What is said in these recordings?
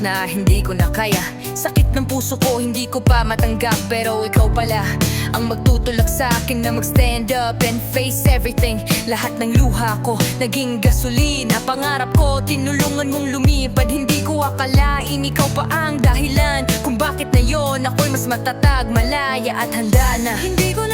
na hindi ko na kaya. Sakit ng puso ko, hindi ko pa matanggap Pero ikaw pala ang magtutulak sa akin na mag-stand up and face everything. Lahat ng luha ko, naging gasolina. Pangarap ko, tinulungan mong lumipad Hindi ko akalain, ikaw pa ang dahilan Kung bakit na yon ako'y mas matatag, malaya at handa na. Hindi ko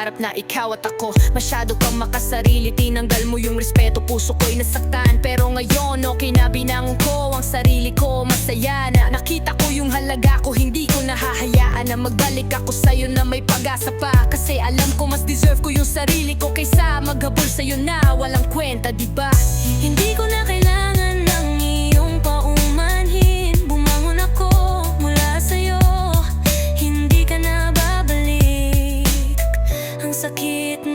pangarap na ikaw at ako. Masyado kang makasarili Tinanggal mo yung respeto. Puso ko'y nasaktan. Pero ngayon okay na binangon ko Ang sarili ko. Masaya na Nakita ko yung halaga ko. Hindi ko nahahayaan na magbalik ako sa'yo Na may pag-asa pa. Kasi alam ko mas deserve ko yung sarili ko Kaysa maghabol sa'yo na walang kwenta diba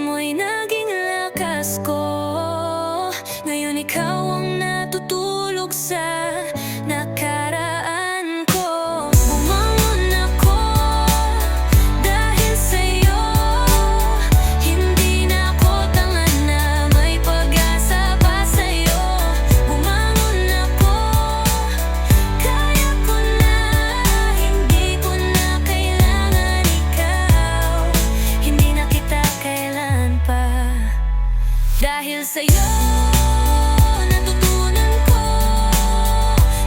mo'y naging lakas ko. Ngayon ikaw ang natutulog sa Dahil sa'yo Natutunan ko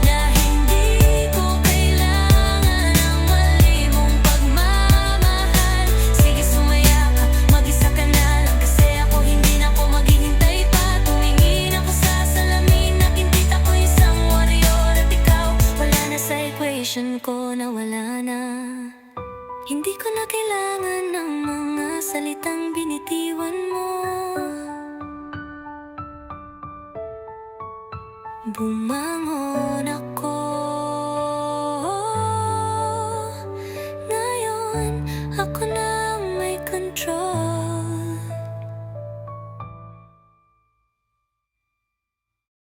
Na hindi ko kailangan Ang mali mong pagmamahal. Sige sumaya ka, mag-isa ka na lang Kasi ako hindi na ako maghihintay pa. Tumingin ako sa salamin Nakikita ko isang warrior. At ikaw, wala na sa equation ko na wala na. Hindi ko na kailangan ng mga salitang binitiwan mo Bumangon